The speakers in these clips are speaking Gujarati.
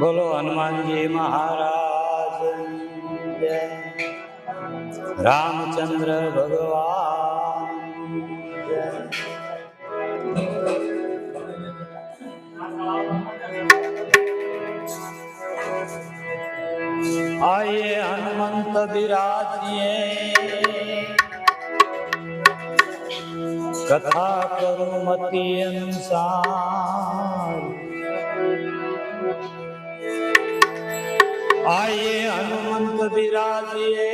બોલો હનુમાનજી મહારાજ રામચંદ્ર ભગવાન આયે હનુમંત બિરાજીએ. કથા કરું મતી અનુસાર આયે હનુમંત બિરાજીએ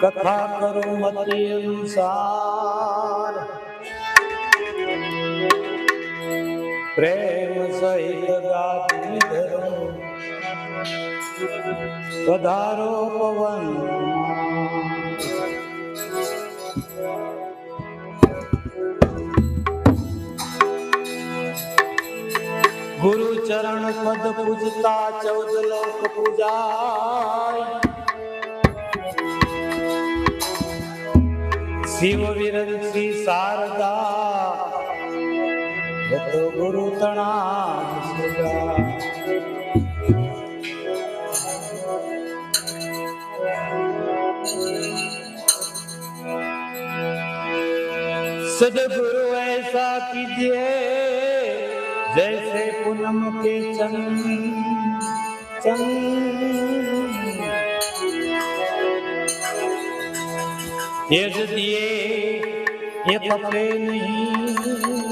કથા કરું મતી અનુસાર પ્રેમ સહિત ગાતી ધરો. પધારો પવન. ચરણ પદ પૂજતા ચૌદ લોક પૂજાય. શિવ વિરંતી શારદા ગુરુ તણા સદગુરુ એસા કીજે कीजिए जैसे पूनम के चंद चंद तेज दिए ये कपड़े नहीं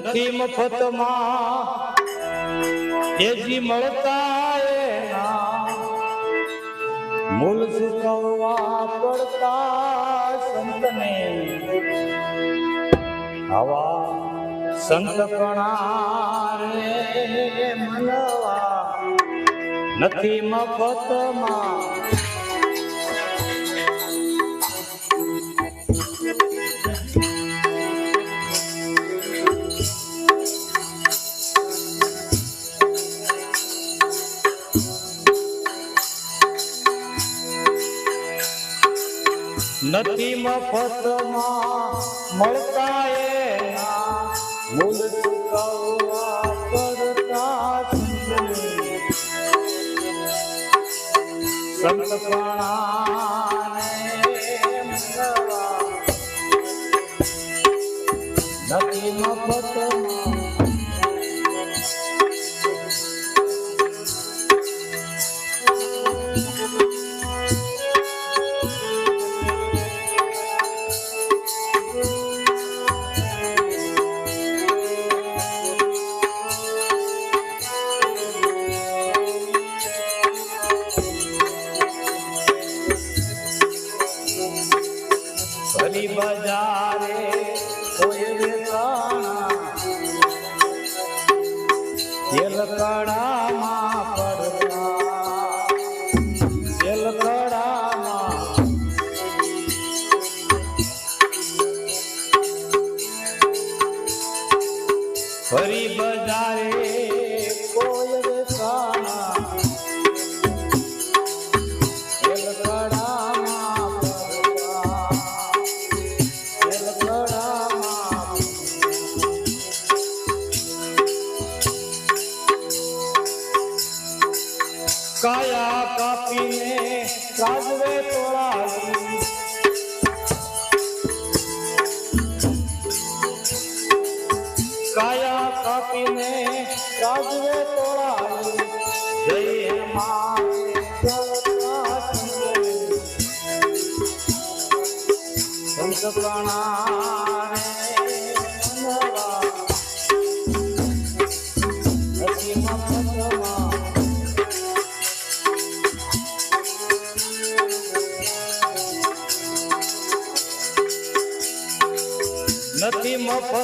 નથી મફતમાં. તેજી મળતા એના મૂલ ચૂકવવા પડતા સંતને. હવા સંત રે મનવા. નથી મફતમાં. નથી મફતમાં મળતા એના મૂળ ચૂકવવા.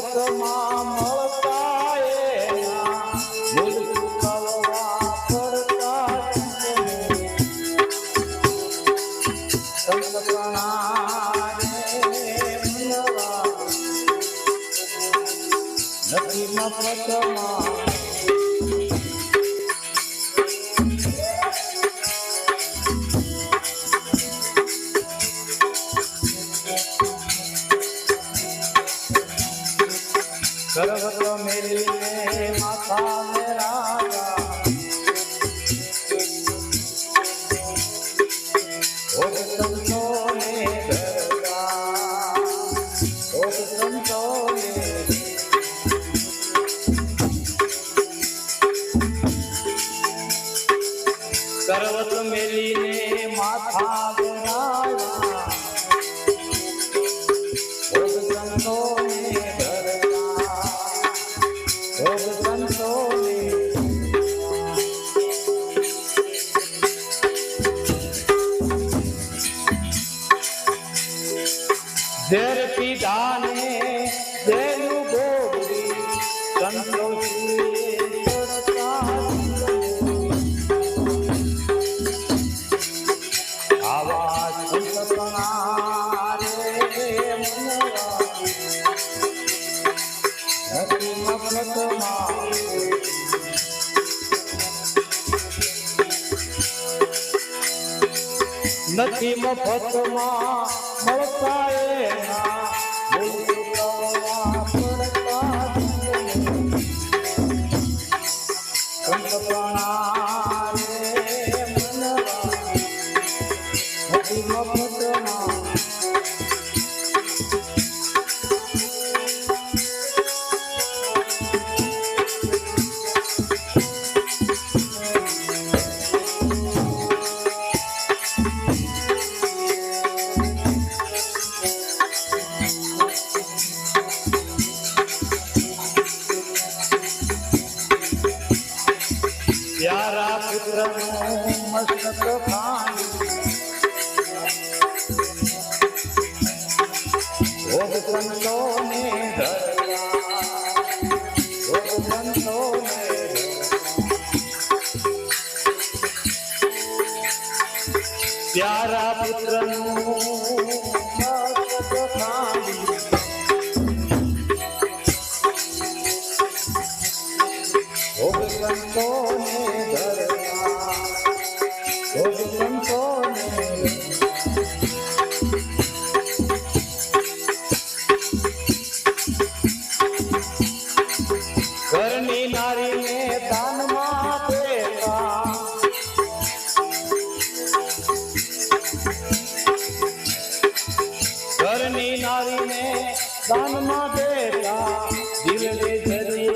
મફતમાં મળતા પર્વત મેલીને માથા નથી મફતમાં મળતા એના. દાન માટે દિલને ધરી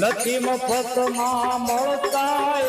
નથી મફતમાં મળતા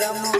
gramo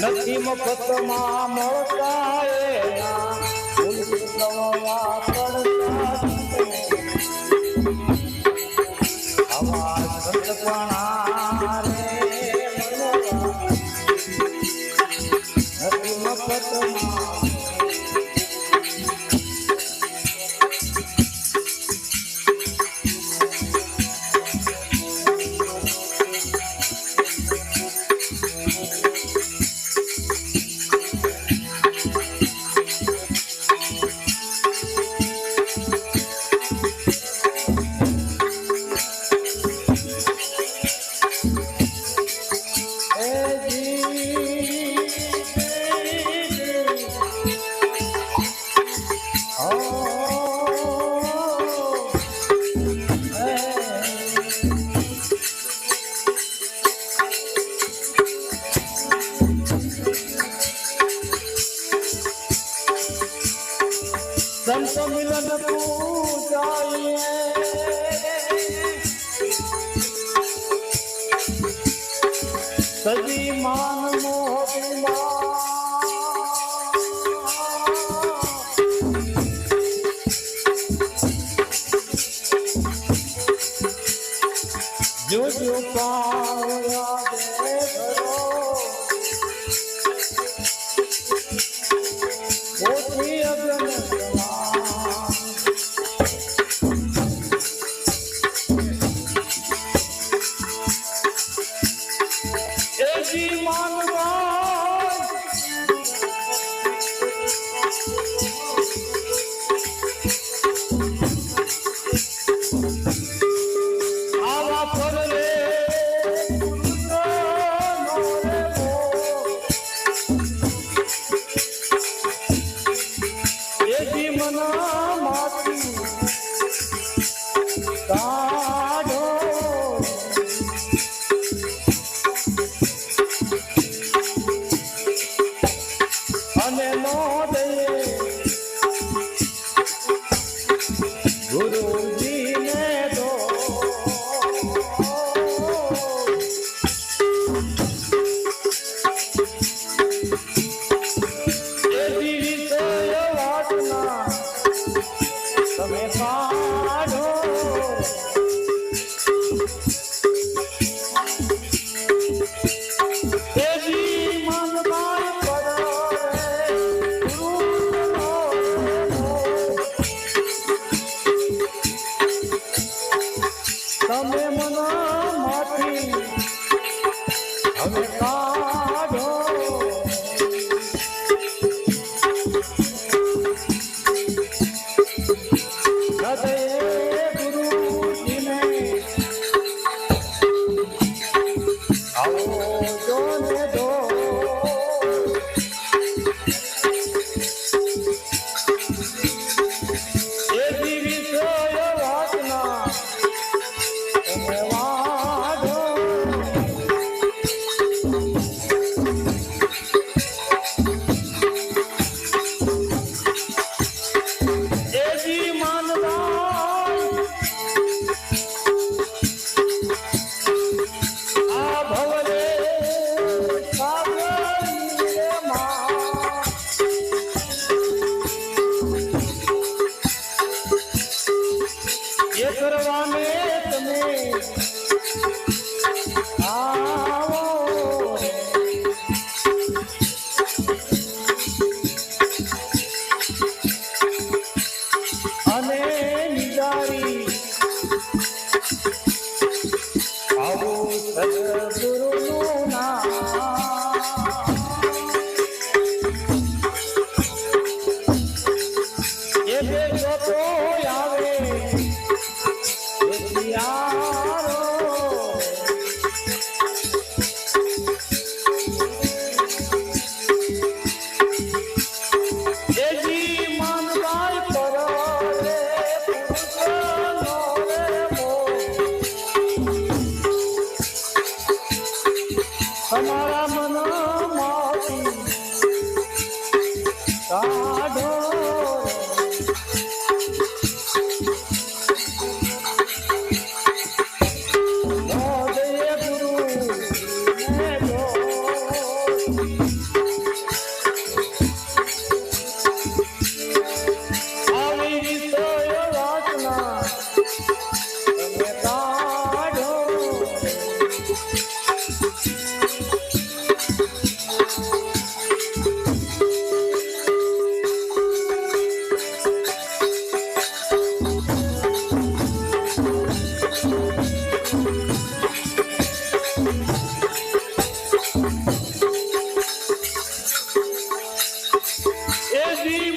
નથી મફતમાં મળતા એના. ઉલવા પડતા গুরু Oh. Ele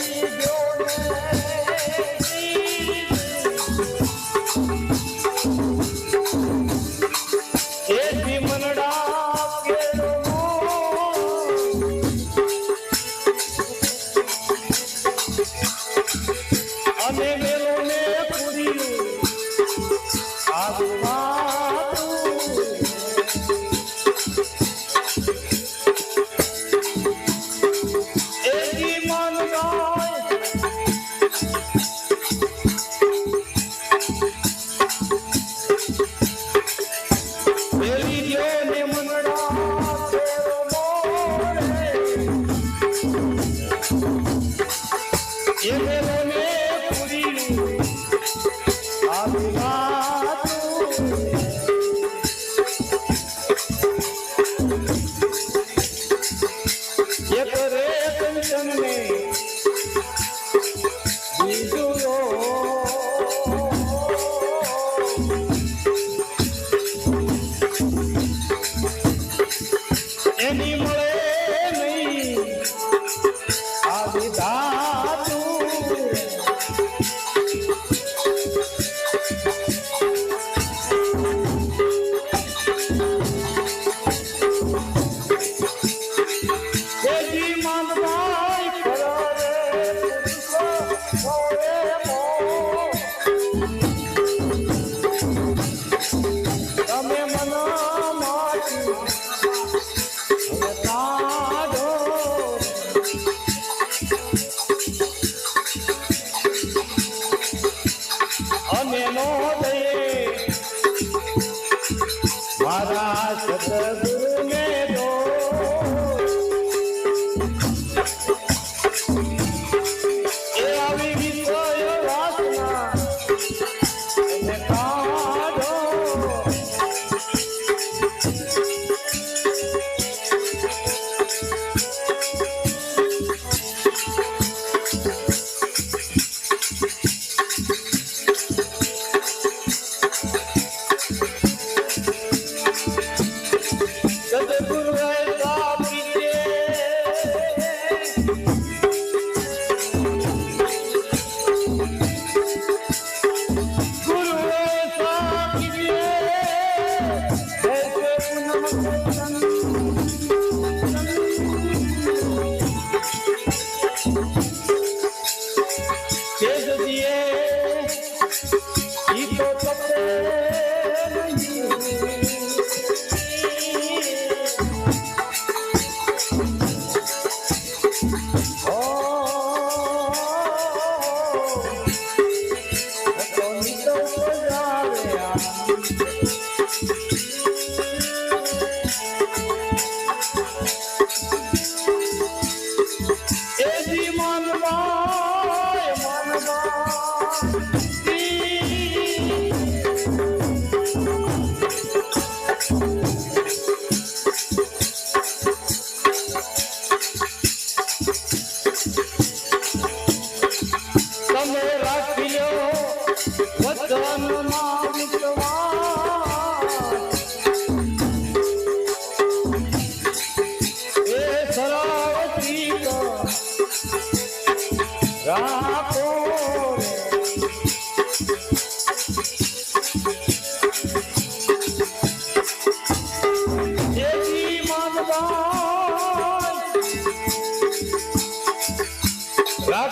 Thank you.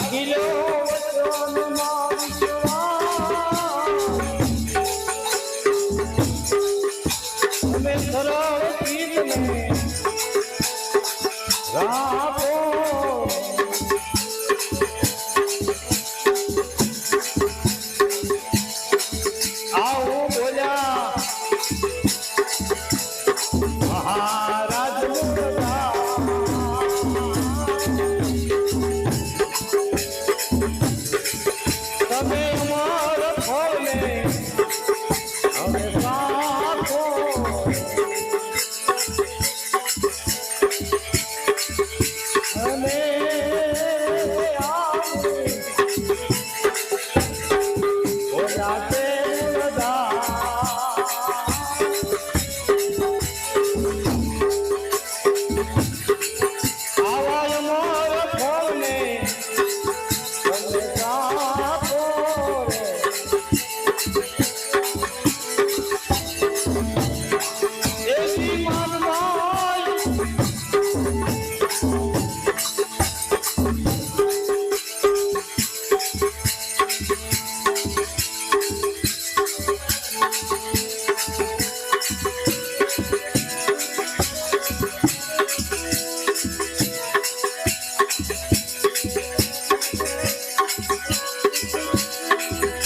tranquilo. you